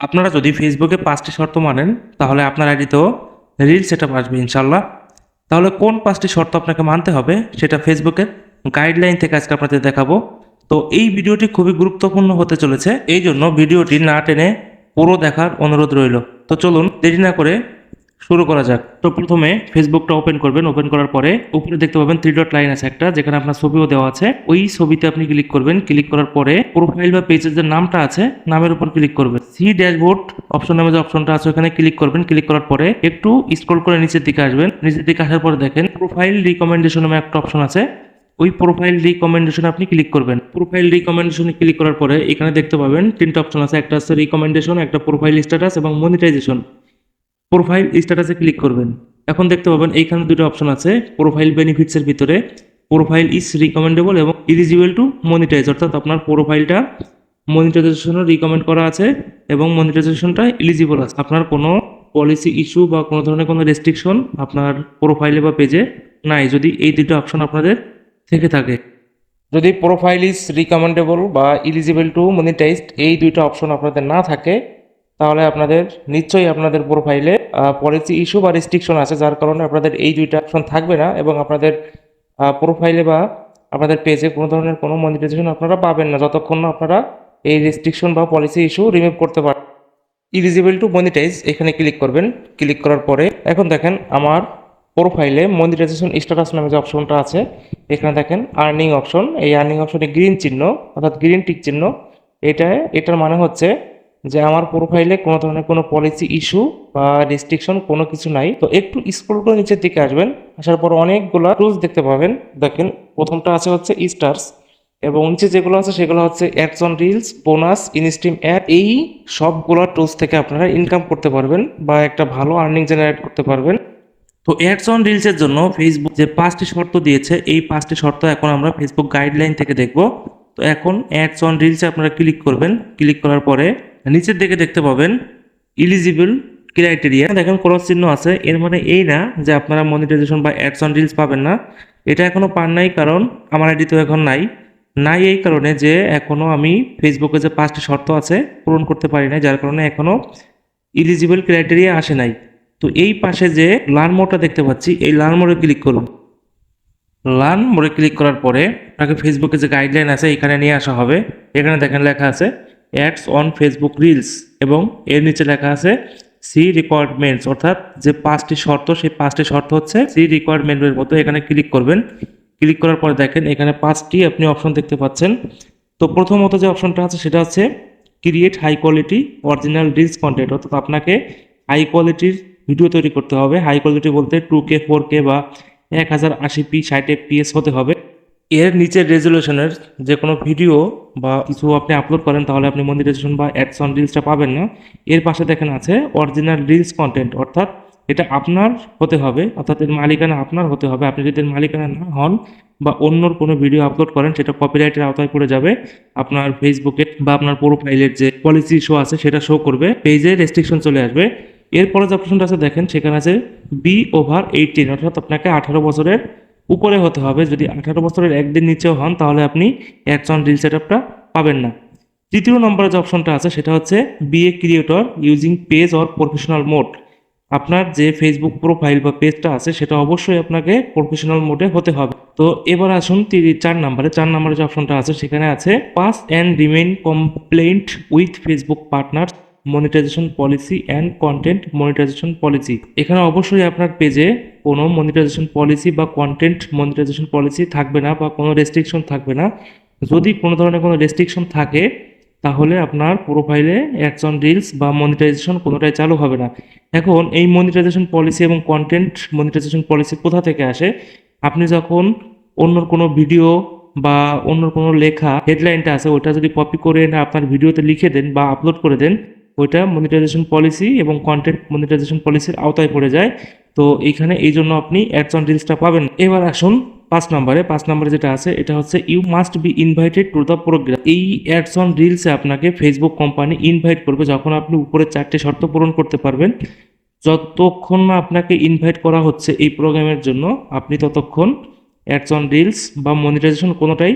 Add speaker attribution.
Speaker 1: আপনারা যদি ফেসবুকে পাঁচটি শর্ত মানেন, তাহলে আপনার আইডিতেও রিল সেট আপ আসবে ইনশাল্লাহ তাহলে কোন পাঁচটি শর্ত আপনাকে মানতে হবে, সেটা ফেসবুকের গাইডলাইন থেকে আজকে আপনাদের দেখাবো। তো এই ভিডিওটি খুবই গুরুত্বপূর্ণ হতে চলেছে, এই জন্য ভিডিওটি না টেনে পুরো দেখার অনুরোধ রইল। তো চলুন দেরি না করে শুরু করা যাক। তো প্রথমে ফেসবুকটা ওপেন করবেন। ওপেন করার পরে উপরে দেখতে পাবেন থ্রি ডট লাইন আছে একটা, যেখানে আপনার ছবিও দেওয়া আছে। ওই ছবিতে আপনি ক্লিক করবেন। ক্লিক করার পরে প্রোফাইল বা পেজের যে নামটা আছে, নামের উপর ক্লিক করবেন। সি ড্যাশবোর্ড অপশন নামে যে অপশনটা আছে, ওখানে ক্লিক করবেন ক্লিক করার পরে একটু স্ক্রল করে নিচের দিকে আসবেন। নিচের দিকে আসার পরে দেখেন প্রোফাইল রিকমেন্ডেশন নামে একটা অপশন আছে। ওই প্রোফাইল রিকমেন্ডেশন আপনি ক্লিক করবেন। প্রোফাইল রিকমেন্ডেশনে ক্লিক করার পরে এখানে দেখতে পাবেন তিনটা অপশন আছে। একটা আছে রিকমেন্ডেশন একটা প্রোফাইল স্ট্যাটাস এবং মনিটাইজেশন প্রোফাইল স্ট্যাটাসে ক্লিক করবেন। এখন দেখতে পাবেন এইখানে দুটো অপশন আছে প্রোফাইল বেনিফিটসের ভিতরে। প্রোফাইল ইজ রিকমেন্ডেবল এবং ইলিজিবল টু মনিটাইজ অর্থাৎ আপনার প্রোফাইলটা মনিটাইজেশনও রিকমেন্ড করা আছে এবং মনিটাইজেশনটা এলিজিবল আছে। আপনার কোনো পলিসি ইস্যু বা কোনো ধরনের কোনো রেস্ট্রিকশন আপনার প্রোফাইলে বা পেজে নাই, যদি এই দুটো অপশন আপনাদের থেকে থাকে। যদি প্রোফাইল ইজ রিকমেন্ডেবল বা ইলিজিবল টু মনিটাইজড এই দুইটা অপশন আপনাদের না থাকে, তাহলে আপনাদের নিশ্চয়ই আপনাদের প্রোফাইলে পলিসি ইস্যু বা রেস্ট্রিকশন আছে, যার কারণে আপনাদের এই দুইটা অপশন থাকবে না এবং আপনাদের প্রোফাইলে বা আপনাদের পেজে কোনো ধরনের কোনো মনিটাইজেশন আপনারা পাবেন না, যতক্ষণ না আপনারা এই রেস্ট্রিকশন বা পলিসি ইস্যু রিমুভ করতে পারেন ইলিজিবল টু মনিটাইজ এখানে ক্লিক করবেন। ক্লিক করার পরে, এখন দেখেন আমার প্রোফাইলে মনিটাইজেশন স্ট্যাটাস নামে যে অপশনটা আছে, এখানে দেখেন আর্নিং অপশন এই আর্নিং অপশনে গ্রিন চিহ্ন, অর্থাৎ গ্রিন টিক চিহ্ন, এটা, এটার মানে হচ্ছে যে আমার প্রোফাইলে কোনো ধরনের কোনো পলিসি ইস্যু বা রেস্ট্রিকশন কোনো কিছু নাই। তো একটু স্ক্রল করে নিচের দিকে আসবেন, আসার পর অনেকগুলো টুলস দেখতে পাবেন। দেখেন, প্রথমটা আছে হচ্ছে স্টার্স এবং নিচে যেগুলো আছে সেগুলো হচ্ছে ads on reels bonus instream ad এই সবগুলো টুলস থেকে আপনারা ইনকাম করতে পারবেন বা একটা ভালো আর্নিং জেনারেট করতে পারবেন। তো অ্যাডস অন রিলসের জন্য ফেসবুক যে পাঁচটি শর্ত দিয়েছে, এই পাঁচটি শর্ত এখন আমরা ফেসবুক গাইডলাইন থেকে দেখব। তো এখন অ্যাডস অন রিলসে আপনারা ক্লিক করবেন। ক্লিক করার পরে নিচের দিকে দেখতে পাবেন ইলিজিবল ক্রাইটেরিয়া দেখেন ক্রস চিহ্ন আছে। এর মানে এই না যে আপনারা মনিটাইজেশন বা অ্যাডস অন রিলস পাবেন না। এটা এখনও পান নাই কারণ আমার আইডি তো এখন নাই। নাই এই কারণে যে এখনও আমি ফেসবুকে যে পাঁচটি শর্ত আছে পূরণ করতে পারি নাই, যার কারণে এখনও ইলিজিবল ক্রাইটেরিয়া আসে নাই। তো এই পাশে যে লার্ন মোডটা দেখতে পাচ্ছি, এই লার্ন মোডে ক্লিক করুন। লার্ন মোডে ক্লিক করার পরে আপনাকে ফেসবুকে যে গাইডলাইন আছে এখানে নিয়ে আসা হবে। এখানে দেখেন লেখা আছে অ্যাডস অন ফেসবুক রিলস এবং এর নিচে লেখা আছে সি রিকোয়ারমেন্টস অর্থাৎ যে পাঁচটি শর্ত, সেই পাঁচটি শর্ত হচ্ছে সি রিকোয়ারমেন্টের মতো এখানে ক্লিক করবেন। ক্লিক করার পরে দেখেন এখানে পাঁচটি আপনি অপশন দেখতে পাচ্ছেন। তো প্রথমত যে অপশনটা আছে সেটা হচ্ছে create high quality original reels content অর্থাৎ আপনাকে হাই কোয়ালিটির ভিডিও তৈরি করতে হবে। হাই কোয়ালিটি বলতে টু কে ফোর কে বা এক হাজার আশি পি, ষাট এফপিএস হতে হবে। এর নিচের রেজলিউশনের যে কোনো ভিডিও বা কিছু আপনি আপলোড করেন, তাহলে আপনি মনিটাইজেশন বা অ্যাডস অন রিলসটা পাবেন না। এর পাশে দেখেন আছে অরিজিনাল রিলস কন্টেন্ট অর্থাৎ এটা আপনার হতে হবে, অর্থাৎ এর মালিকানা আপনার হতে হবে। আপনি যদি এর মালিকানা না হন বা অন্যর কোনো ভিডিও আপলোড করেন, সেটা কপিরাইটের আওতায় পড়ে যাবে। আপনার ফেসবুকে বা আপনার প্রোফাইলের যে পলিসি শো আছে, সেটা শো করবে। পেজে রেস্ট্রিকশন চলে আসবে। এরপরে যে অপশনটা আছে, দেখেন, সেখানে আছে বি ওভার এইটিন অর্থাৎ আপনাকে আঠারো বছরের উপরে হতে হবে। যদি আঠারো বছরের একদিন নিচেও হন, তাহলে আপনি অ্যাডস অন রিল সেট আপটা পাবেন না। তৃতীয় নম্বরে যে অপশনটা আছে, সেটা হচ্ছে be a creator using page or professional mode আপনার যে ফেসবুক প্রোফাইল বা পেজটা আছে, সেটা অবশ্যই আপনাকে প্রফেশনাল মোডে হতে হবে। তো এবার আসুন চার নাম্বারে। চার নম্বরে যে অপশনটা আছে, সেখানে আছে pass and remain compliant with Facebook partner monetisation policy and content monetisation policy এখানে অবশ্যই আপনার পেজে কোনো মনিটাইজেশন পলিসি বা কন্টেন্ট মনিটাইজেশন পলিসি থাকবে না বা কোনো রেস্ট্রিকশন থাকবে না। যদি কোনো ধরনের কোনো রেস্ট্রিকশন থাকে তাহলে আপনার প্রোফাইলে অ্যাডস অন রিলস বা মনিটাইজেশন কোনোটাই চালু হবে না। এখন এই মনিটাইজেশন পলিসি এবং কন্টেন্ট মনিটাইজেশন পলিসি কোথা থেকে আসে? আপনি যখন অন্যর কোনো ভিডিও বা অন্য কোনো লেখা হেডলাইনটা আছে ওটা যদি কপি করে না আপনার ভিডিওতে লিখে দেন বা আপলোড করে দেন, ওইটা মনিটাইজেশন পলিসি এবং কন্টেন্ট মনিটাইজেশন পলিসির আওতায় পড়ে যায়। তো এইখানে এই জন্য আপনি অ্যাডস অন রিলসটা পাবেন এবার আসুন পাঁচ নম্বরে পাঁচ নম্বরে যেটা আছে, এটা হচ্ছে you must be invited to the programme এই অ্যাডস অন রিলসে আপনাকে ফেসবুক কোম্পানি ইনভাইট করবে যখন আপনি উপরে চারটে শর্ত পূরণ করতে পারবেন যতক্ষণ না আপনাকে ইনভাইট করা হচ্ছে এই প্রোগ্রামের জন্য, আপনি ততক্ষণ অ্যাডস অন রিলস বা মনিটাইজেশন কোনোটাই।